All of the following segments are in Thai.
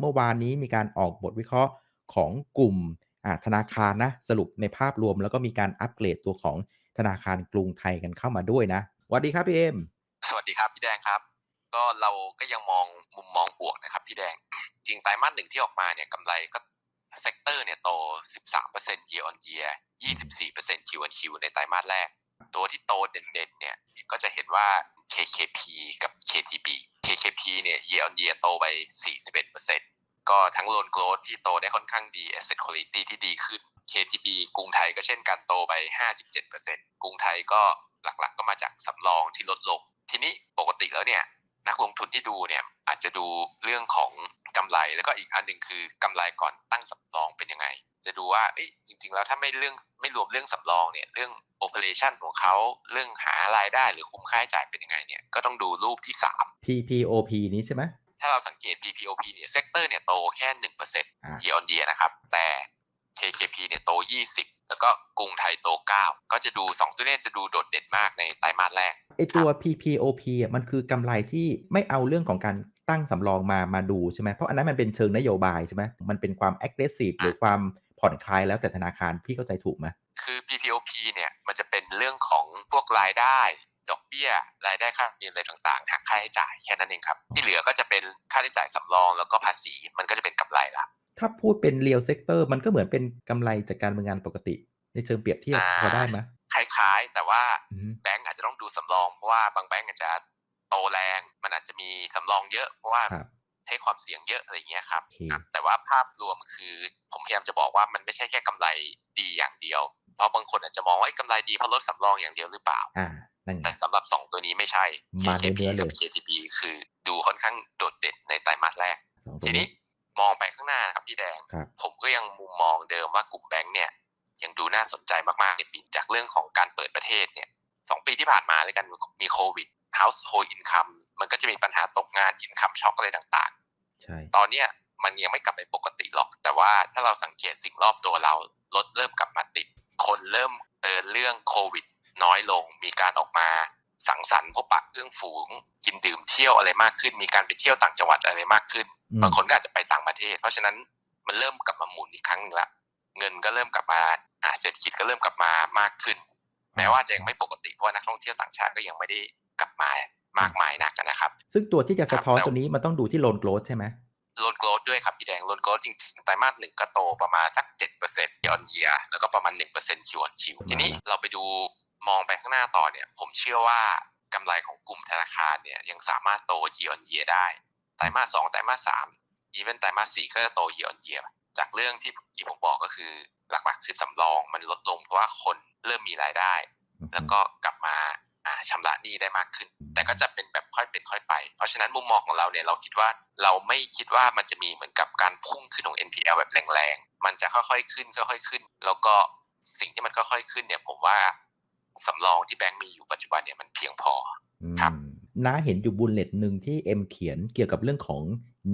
เมื่อวานนี้มีการออกบทวิเคราะห์ของกลุ่มธนาคารนะสรุปในภาพรวม แล้วก็มีการอัปเกรดตัวของธนาคารกรุงไทยกันเข้ามาด้วยนะสวัสดีครับพี่เอ็มสวัสดีครับพี่แดงครับ ก็เราก็ยังมองมุมมองบวกนะครับพี่แดงจริงไตรมาสหนึ่งที่ออกมาเนี่ยกำไรก็เซกเตอร์เนี่ยโต 13% year on year 24% Q on Q ในไตรมาสแรก ตัวที่โตเด่นๆเนี่ยก็จะเห็นว่า KKP กับ KTB KKP เนี่ย year on year โตไป 41%ก็ทั้งโลนโกลดที่โตได้ค่อนข้างดี asset quality ที่ดีขึ้น KTB กรุงไทยก็เช่นกันโตไป 57%กรุงไทยก็หลักๆก็มาจากสำรองที่ลดลง ทีนี้ปกติแล้วเนี่ย นักลงทุนที่ดูเนี่ยอาจจะดูเรื่องของกำไรแล้วก็อีกอันหนึ่งคือกำไรก่อนตั้งสำรองเป็นยังไง จะดูว่าจริงๆแล้วถ้าไม่เรื่องไม่รวมเรื่องสำรองเนี่ยเรื่องโอเปอเรชันของเขาเรื่องหารายได้หรือคุ้มค่าใช้จ่ายเป็นยังไงเนี่ยก็ต้องดูรูปที่ 3 PPOP นี้ใช่ไหมถ้าเราสังเกต PPOP เนี่ยเซกเตอร์เนี่ยโตแค่1%เอ่า year on year นะครับ แต่ KKP เนี่ยโต 20 แล้วก็กรุงไทยโต 9 ก็จะดู 2 ตัวเลขจะดูโดดเด่นมากในไตรมาสแรก ไอตัว PPOP อะมันคือกำไรที่ไม่เอาเรื่องของการตั้งสำรองมามาดูใช่ไหมเพราะอันนั้นมันเป็นเชิงนโยบายใช่ไหมมันเป็นความ aggressive หรือความผ่อนคลายแล้วแต่ธนาคารพี่เข้าใจถูกไหมคือ PPOP เนี่ยมันจะเป็นเรื่องของพวกรายได้ดอกเบี้ยรายได้ค่าธรรมเนียมอะไรต่างๆหักค่าใช้จ่ายแค่นั้นเองครับ ที่เหลือก็จะเป็นค่าใช้จ่ายสำรองแล้วก็ภาษีมันก็จะเป็นกำไรละถ้าพูดเป็น real sector มันก็เหมือนเป็นกำไรจากการดำเนินงานปกติ ในเชิงเปรียบเทียบอ่าพอได้ไหม คล้ายๆ แต่ว่าอืมแบงก์อาจจะต้องดูสำรองเพราะว่าบางแบงก์อาจจะโตแรง มันอาจจะมีสำรองเยอะเพราะว่าครับให้ความเสี่ยงเยอะอะไรอย่างเงี้ยครับโอเคอะแต่ว่าภาพรวมคือผมพยายามจะบอกว่ามันไม่ใช่แค่กำไรดีอย่างเดียว เพราะบางคนอาจจะมองว่าเอ้ยกำไรดีเพราะลดสำรองอย่างเดียวหรือเปล่าอ่านั่นไงแต่สำหรับ 2 ตัวนี้ไม่ใช่มา KKP เนื้อๆเลยกับ KTB คือดูค่อนข้างโดดเด่นในไตรมาสแรกสองตัทีวนี้นี้มองไปข้างหน้าครับพี่แดงครับผมก็ยังมุมมองเดิมว่ากลุ่มแบงก์เนี่ย ยังดูน่าสนใจมากๆในปีจากเรื่องของการเปิดประเทศเนี่ยสองปีที่ผ่านมาเลยกันมีโควิด household income มันก็จะมีปัญหาตกงาน income shock อะไรต่างใช่ๆตอนเนี้ยมันยังไม่กลับไปปกติหรอก แต่ว่าถ้าเราสังเกตสิ่งรอบตัวเรารถเริ่มกลับมาติด คนเริ่มเตือนเรื่องโควิด น้อยลง มีการออกมาสังสรรค์พบปะเพื่อนฝูง กินดื่มเที่ยวอะไรมากขึ้น มีการไปเที่ยวต่างจังหวัดอะไรมากขึ้นอืมบางคนก็อาจจะไปต่างประเทศ เพราะฉะนั้นมันเริ่มกลับมาหมุนอีกครั้งหนึงละ เงินก็เริ่มกลับมาอ่า เศรษฐกิจก็เริ่มกลับมามากขึ้น แม้ว่าจะยังไม่ปกติเพราะว่านักท่องเที่ยวต่างชาติก็ยังไม่ได้กลับมามากมายนักนะครับ ซึ่งตัวที่จะสะท้อนครับตัวนี้มันต้องดูที่ loan growth ใช่ไหมโลนโกรดด้วยครับพี่แดงโลนโกรดจริงๆไตรมาสหนึ่งก็โตประมาณสักเจ็ดเปอร์เซ็นต์ยอนเยียแล้วก็ประมาณหนึ่งเปอร์เซ็นต์คิวออนคิวทีนี้เราไปดูมองไปข้างหน้าต่อเนี่ย ผมเชื่อว่ากำไรของกลุ่มธนาคารเนี่ยยังสามารถโตยีออนเยียได้ไตรมาสสองไตรมาสสามอีเวนไตรมาสสี่ก็จะโตยีออนเยีย จากเรื่องที่ที่ผมบอกก็คือหลักๆ คือสำรองมันลดลงเพราะว่าคนเริ่มมีรายได้ แล้วก็กลับมาอ่าชำระหนี้ได้มากขึ้น แต่ก็จะเป็นแบบค่อยเป็นค่อยไป เพราะฉะนั้นมุมมองของเราเนี่ยเราคิดว่าเราไม่คิดว่ามันจะมีเหมือนกับการพุ่งขึ้นของ NPL แบบแรงๆ มันจะค่อยๆขึ้นค่อยๆขึ้น แล้วก็สิ่งที่มันค่อยๆขึ้นเนี่ยผมว่าสำรองที่แบงก์มีอยู่ปัจจุบันเนี่ยมันเพียงพอครับอืมน้าเห็นอยู่บุลเลตหนึ่งที่เอ็มเขียนเกี่ยวกับเรื่องของ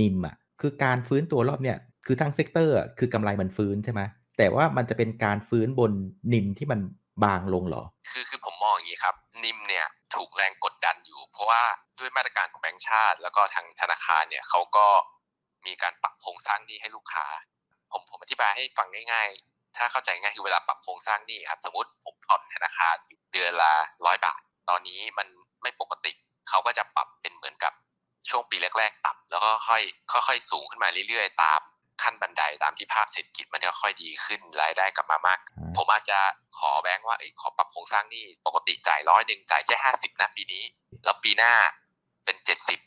นิมอะคือการฟื้นตัวรอบเนี่ย คือทางเซกเตอร์คือกำไรมันฟื้นใช่ไหมแต่ว่ามันจะเป็นการฟื้นบนนิมที่มันบางลงเหรอ คือคือผมมองอย่างนี้ครับ นิมเนี่ยถูกแรงกดดันอยู่ เพราะว่าด้วยมาตรการของแบงก์ชาติ แล้วก็ทางธนาคารเนี่ยเขาก็มีการปรับโครงสร้างหนี้ให้ลูกค้า ผมผมอธิบายให้ฟังง่าย ๆ ถ้าเข้าใจง่ายคือเวลาปรับโครงสร้างหนี้ครับ สมมติผมผ่อนธนาคารเดือนละร้อยบาท ตอนนี้มันไม่ปกติ เขาก็จะปรับเป็นเหมือนกับช่วงปีแรก ๆ ต่ำแล้วก็ค่อยค่อย ๆ สูงขึ้นมาเรื่อยๆ ตาม ขั้นบันไดตามที่ภาพเศรษฐกิจมันค่อยๆดีขึ้นรายได้กลับมามากอ่าผมอาจจะขอแบงค์ว่าเอ้ยขอปรับโครงสร้างหนี้ปกติจ่ายร้อยหนึ่งจ่ายแค่ห้าสิบนะปีนี้ แล้วปีหน้าเป็นเจ็ดสิบ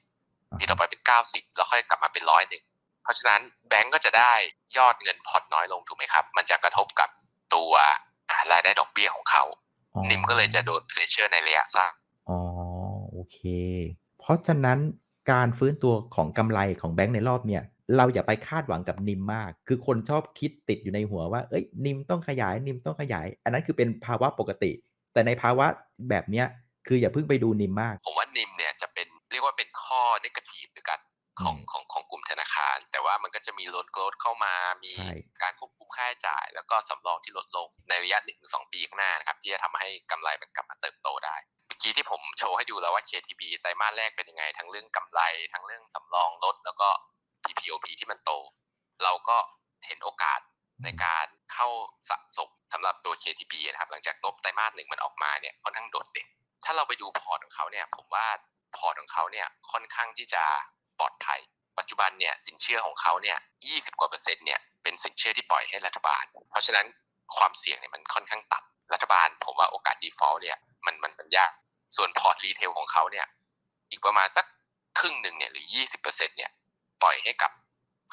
ปีต่อไปเป็นเก้าสิบแล้วค่อยกลับมาเป็นร้อยหนึ่งเพราะฉะนั้นแบงก์ก็จะได้ยอดเงินผ่อนน้อยลงถูกไหมครับ มันจะกระทบกับตัวอ่ารายได้ดอกเบี้ยของเขาอ๋อนิมก็เลยจะโดนเพรสเชอร์ในระยะสั้นอ๋อโอเค เพราะฉะนั้นการฟื้นตัวของกำไรของแบงก์ในรอบเนี่ย เราอย่าไปคาดหวังกับนิมมาก คือคนชอบคิดติดอยู่ในหัวว่า เอ้ย นิมต้องขยาย นิมต้องขยาย อันนั้นคือเป็นภาวะปกติ แต่ในภาวะแบบเนี้ย คืออย่าเพิ่งไปดูนิมมาก ผมว่านิมเนี่ยจะเป็นเรียกว่าเป็นข้อเนกาทีฟด้วยกันของอืมของของกลุ่มธนาคาร แต่ว่ามันก็จะมีลดโกรดเข้ามา มีใช่การควบคุมค่าใช้จ่าย แล้วก็สำรองที่ลดลงในระยะหนึ่งถึงสองปีข้างหน้านะครับ ที่จะทำให้กำไรมันกลับมาเติบโตได้เมื่อกี้ที่ผมโชว์ให้ดูแล้วว่า KTB ไตรมาสแรกเป็นยังไง ทั้งเรื่องกำไร ทั้งเรื่องสำรองลด แล้วก็ PPOP ที่มันโต เราก็เห็นโอกาสในการเข้าสะสมสำหรับตัว KTB นะครับ หลังจากงบไตรมาสหนึ่งมันออกมาเนี่ยค่อนข้างโดดเด่น ถ้าเราไปดูพอร์ตของเขาเนี่ย ผมว่าพอร์ตของเขาเนี่ยค่อนข้างที่จะปลอดภัย ปัจจุบันเนี่ยสินเชื่อของเขาเนี่ย 20 กว่าเปอร์เซ็นต์เนี่ยเป็นสินเชื่อที่ปล่อยให้รัฐบาล เพราะฉะนั้นความเสี่ยงเนี่ยมันค่อนข้างต่ำรัฐบาล ผมว่าโอกาส default เนี่ยมันมันมันยาก ส่วนพอร์ตรีเทลของเขาเนี่ยอีกประมาณสักครึ่งหนึ่งเนี่ยหรือ 20เปอร์เซ็นต์เนี่ย ปล่อยให้กับ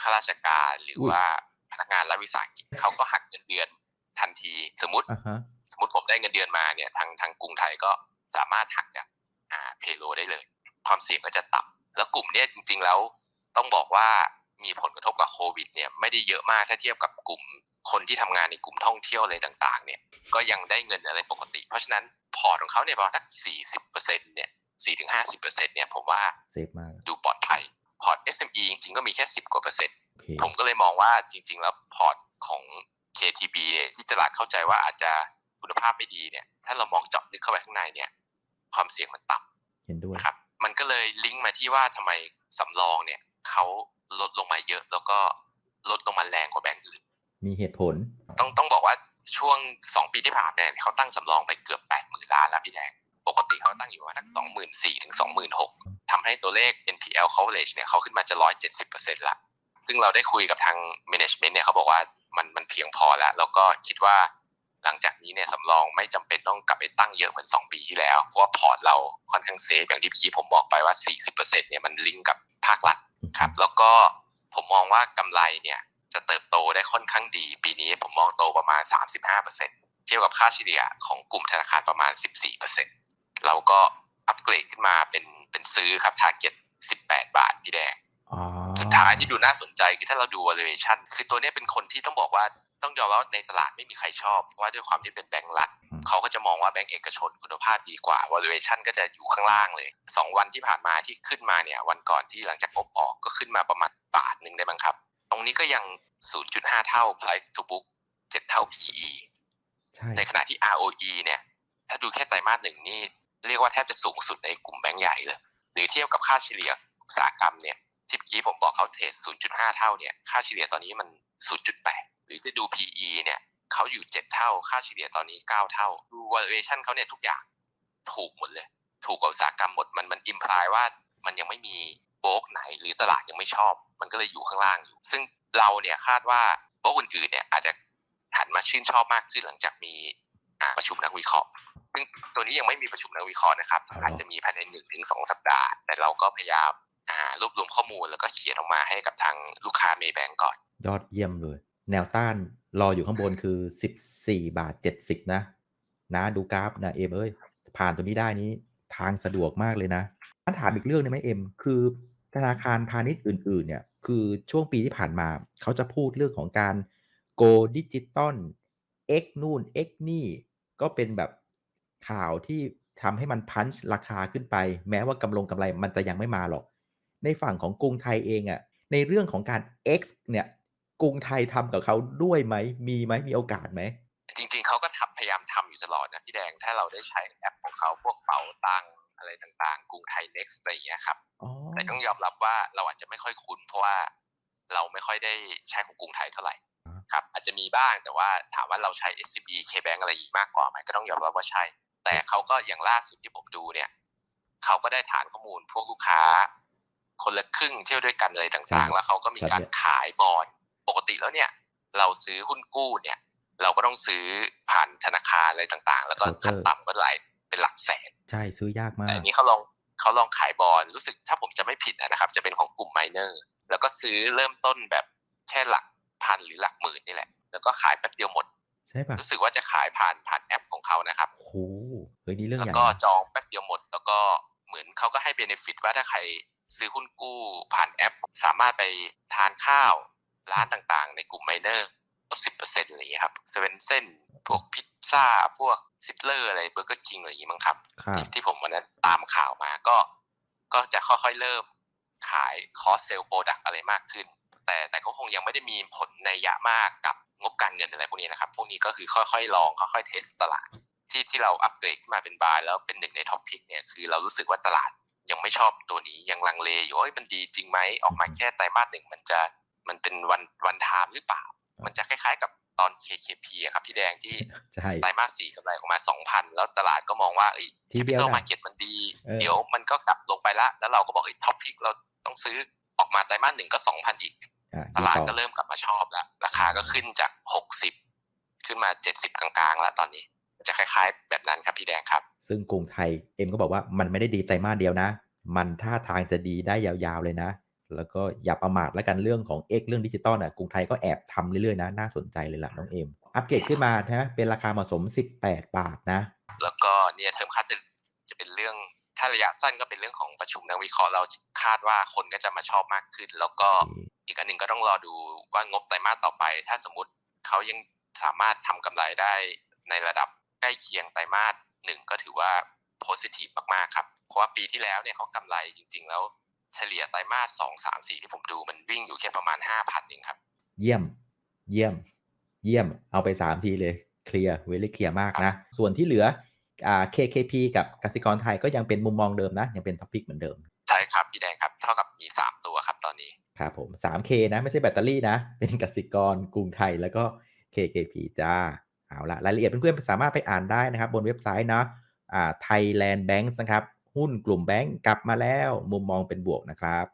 ข้าราชการหรืออยว่าพนักงานรัฐวิสาหกิจเขาก็หักเงินเดือนทันทีสมมติอ่าฮะสมมติผมได้เงินเดือนมาเนี่ยทางทางกรุงไทยก็สามารถหักจากอ่าเพโลได้เลย ความเสี่ยงก็จะต่ำแล้วกลุ่มเนี้ยจริง ๆ แล้วต้องบอกว่ามีผลกระทบกับโควิด เนี่ยไม่ได้เยอะมากถ้าเทียบกับกลุ่มคนที่ทำงานในกลุ่มท่องเที่ยวอะไรต่าง ๆ เนี่ย ก็ยังได้เงินอะไรปกติ เพราะฉะนั้นพอร์ตของเขาเนี่ยประมาณสักสี่สิบเปอร์เซ็นเนี่ยสี่ถึงห้าสิบเปอร์เซ็นเนี่ยผมว่าเซฟมากดูปลอดภัย พอร์ต SME จริงๆ ก็มีแค่สิบกว่าเปอร์เซ็นต์โอเคผมก็เลยมองว่าจริง ๆ แล้วพอร์ตของ KTB เนี่ยที่ตลาดเข้าใจว่าอาจจะคุณภาพไม่ดีเนี่ย ถ้าเรามองเจาะลึกเข้าไปข้างในเนี่ย ความเสี่ยงมันต่ำเห็นด้วยนะครับ มันก็เลยลิงก์มาที่ว่าทำไมสำรองเนี่ยเขาลดลงมาเยอะ แล้วก็ลดลงมาแรงกว่าแบงก์อื่น มีเหตุผล ต้องต้องบอกว่าช่วงสองปีที่ผ่านมาเนี่ยเขาตั้งสำรองไปเกือบแปดหมื่นล้านแล้วพี่แดงปกติเขาตั้งอยู่ประมาณสองหมื่นสี่ถึงสองหมื่นหก ทำให้ตัวเลข NPL coverage เนี่ยเขาขึ้นมาจะร้อยเจ็ดสิบเปอร์เซ็นต์ละ ซึ่งเราได้คุยกับทาง management เนี่ยเขาบอกว่ามันมันเพียงพอแล้ว แล้วก็คิดว่าหลังจากนี้เนี่ยสำรองไม่จำเป็นต้องกลับไปตั้งเยอะเหมือนสองปีที่แล้ว เพราะว่าพอร์ตเราค่อนข้างเซฟอย่างที่พี่ผมบอกไปว่า 40%เนี่ยมันลิงก์กับภาครัฐครับ แล้วก็ผมมองว่ากำไรเนี่ยจะเติบโตได้ค่อนข้างดี ปีนี้ผมมองโตประมาณ 35%เทียบกับค่าเฉลี่ยของกลุ่มธนาคารประมาณ 14%เราก็ อัปเกรดขึ้นมาเป็นเป็นซื้อครับ target 18บาทพี่แดงอ๋อสุดท้ายที่ดูน่าสนใจคือถ้าเราดู valuation คือตัวเนี้ยเป็นคนที่ต้องบอกว่าต้องยอมรับว่าในตลาดไม่มีใครชอบเพราะว่าด้วยความที่เป็นแบงก์รัฐอืมเขาก็จะมองว่าแบงก์เอกชนคุณภาพดีกว่า valuation ก็จะอยู่ข้างล่างเลย 2 วันที่ผ่านมาที่ขึ้นมาเนี่ย วันก่อนที่หลังจากงบออกก็ขึ้นมาประมาณบาทหนึ่งได้บ้างครับ ตรงนี้ก็ยัง 0.5 เท่า price to book 7 เท่า PE ใช่ในขณะที่ ROE เนี่ย ถ้าดูแค่ไตรมาสหนึ่งนี่ เรียกว่าแทบจะสูงสุดในกลุ่มแบงก์ใหญ่เลย หรือเทียบกับค่าเฉลี่ยอุตสาหกรรมเนี่ยที่เมื่อกี้ผมบอกเขาเทส 0.5 เท่าเนี่ย ค่าเฉลี่ยตอนนี้มัน 0.8 หรือจะดู PE เนี่ยเขาอยู่ 7 เท่า ค่าเฉลี่ยตอนนี้ 9 เท่า ดู valuation เขาเนี่ยทุกอย่างถูกหมดเลย ถูกกว่าอุตสาหกรรมหมด มันมันอิมพลายว่ามันยังไม่มีโบกไหนหรือตลาดยังไม่ชอบ มันก็เลยอยู่ข้างล่างอยู่ ซึ่งเราเนี่ยคาดว่าโบกอื่นๆเนี่ยอาจจะหันมาชื่นชอบมากขึ้นหลังจากมีประชุมนักวิเคราะห์ ซึ่งตัวนี้ยังไม่มีประชุมนักวิเคราะห์นะครับอ๋ออาจจะมีภายในหนึ่งถึงสองสัปดาห์ แต่เราก็พยายามอ่ารวบรวมข้อมูลแล้วก็เขียนออกมาให้กับทางลูกค้าเมย์แบงก่อน ยอดเยี่ยมเลย แนวต้านรออยู่ข้างบนคือ14บาท70นะ นะดูกราฟนะเอ็มเอ้ยผ่านตัวนี้ได้นี้ทางสะดวกมากเลยนะถ้าถามอีกเรื่องหนึงไหมเอ็มคือธนาคารพาณิชย์อื่น ๆ เนี่ย คือช่วงปีที่ผ่านมา เขาจะพูดเรื่องของการ go digital X นู่น X นี่ ก็เป็นแบบ ข่าวที่ทำให้มันพันช์ราคาขึ้นไป แม้ว่ากำลงกำไรมันจะยังไม่มาหรอก ในฝั่งของกรุงไทยเองอะ่ะในเรื่องของการ X เนี่ยกรุงไทยทำกับเขาด้วยไหมมีไหมมีโอกาสไหมจริงๆเขาก็ทำพยายามทำอยู่ตลอดนะพี่แดงถ้าเราได้ใช้แอปของเขาพวกเป๋าตังค์อะไรต่างๆ กรุงไทย next อะไรอย่างเงี้ยครับอ๋อแต่ต้องยอมรับว่าเราอาจจะไม่ค่อยคุ้น เพราะว่าเราไม่ค่อยได้ใช้ของกรุงไทยเท่าไหร่อ่าครับอาจจะมีบ้างแต่ว่าถามว่าเราใช้ SCB KBank อะไรอีกมากกว่าไหมก็ต้องยอมรับว่าใช่ แต่เขาก็อย่างล่าสุดที่ผมดูเนี่ยเขาก็ได้ฐานข้อมูลพวกลูกค้า คนละครึ่งเที่ยวด้วยกันอะไรต่างๆ แล้วเขาก็มีการขายบอลปกติแล้วเนี่ย เราซื้อหุ้นกู้เนี่ย เราก็ต้องซื้อผ่านธนาคารอะไรต่างๆ แล้วก็ขั้นต่ำก็หลายเป็นหลักแสน ใช่ซื้อยากมาแต่กอันนี้เขาลองเขาลองขายบอลรู้สึกถ้าผมจะไม่ผิดนะครับ จะเป็นของกลุ่มไมเนอร์แล้วก็ซื้อเริ่มต้นแบบแค่หลักพันหรือหลักหมื่นนี่แหละ แล้วก็ขายแป๊บเดียวหมด ใช่ปะรู้สึกว่าจะขายผ่านผ่านแอปของ เขานะครับโอ้โหเฮ้ยนี่เรื่องแล้วใหญ่ก็นะจองแป๊บเดียวหมด แล้วก็เหมือนเขาก็ให้เบนฟิตว่าถ้าใครซื้อหุ้นกู้ผ่านแอป สามารถไปทานข้าวร้านต่างๆ ในกลุ่มไมเนอร์ลดสิบเปอร์เซ็นต์อะไรอย่างเงี้ยครับเซเว่นเส้นพวกพิซซ่า พวกซิตเลอร์อะไรเบอร์เกอร์คิงอะไรอย่างงี้มั้งครับครับที่ที่ผมวันนั้นตามข่าวมาก็ ก็จะค่อยๆเริ่มขายคอสเซลโปรดักอะไรมากขึ้น แต่แต่ก็คงยังไม่ได้มีผลในยะมากกับ งบการเงินอะไรพวกนี้นะครับ พวกนี้ก็คือค่อยๆลองค่อยๆเทสตลาดที่ที่เราอัปเกรดขึ้นมาเป็นบายแล้วเป็นหนึ่งในท็อปพิกเนี่ยคือเรารู้สึกว่าตลาดยังไม่ชอบตัวนี้ยังลังเลอยู่ว่าเอ้ยมันดีจริงไหมออกมาอือฮึแค่ไตรมาสหนึ่งมันจะมันเป็นวันวันไทม์หรือเปล่า มันจะคล้ายๆกับตอน KKP อะครับพี่แดงที่ใช่ไตรมาสสี่กำไรออกมาสองพันแล้วตลาดก็มองว่าเอ้ยทีเดียว capital นะ market มันดีเออเดี๋ยวมันก็กลับลงไปละแล้วเราก็บอกเอ้ยท็อปพิกเราต้องซื้อออกมาไตรมาสหนึ่งก็สองพันอีกอะ ตลาดดีต่อก็เริ่มกลับมาชอบแล้ว ราคาก็ขึ้นจากหกสิบขึ้นมาเจ็ดสิบกลางๆ แล้วตอนนี้ จะคล้ายๆ แบบนั้นครับพี่แดงครับ ซึ่งกรุงไทยเอ็มก็บอกว่ามันไม่ได้ดีไตรมาสเดียวนะ มันท่าทางจะดีได้ยาวๆเลยนะ แล้วก็อย่าประมาทแล้วกันเรื่องของ X เรื่องดิจิตอลน่ะกรุงไทยก็แอบทำเรื่อยๆนะน่าสนใจเลยล่ะน้องเอ็มอัปเกรดขึ้นมานะเป็นราคาเหมาะสม 18 บาทนะ แล้วก็เนี่ยเทอมคัดจะเป็นเรื่อง ถ้าระยะสั้นก็เป็นเรื่องของประชุมนักวิเคราะห์เราคาดว่าคนก็จะมาชอบมากขึ้น แล้วก็โอเคอีกอันหนึ่งก็ต้องรอดูว่างบไตรมาสต่อไป ถ้าสมมติเขายังสามารถทำกำไรได้ในระดับใกล้เคียงไตรมาสหนึ่งก็ถือว่า positive มากๆครับ เพราะว่าปีที่แล้วเนี่ยเขากำไรจริง ๆ แล้วเฉลี่ยไตรมาสสองสามสี่ที่ผมดูมันวิ่งอยู่แค่ประมาณห้าพันเองครับ เยี่ยม เยี่ยม เยี่ยม เอาไป3ทีเลย เคลียร์เวลี่เคลียร์มากนะ ส่วนที่เหลืออ่า KKP กับกสิกรไทยก็ยังเป็นมุมมองเดิมนะ ยังเป็นท็อปิกเหมือนเดิม ใช่ครับพี่แดงครับ เท่ากับมีสามตัวครับตอนนี้ครับผม 3K นะไม่ใช่แบตเตอรี่นะ เป็นกสิกรกรุงไทยแล้วก็ KKP จ้าเอาละรายละเอียดเพื่อนๆสามารถไปอ่านได้นะครับ บนเว็บไซต์นะอ่า Thailand Banks นะครับ หุ้นกลุ่มแบงก์กลับมาแล้ว มุมมองเป็นบวกนะครับ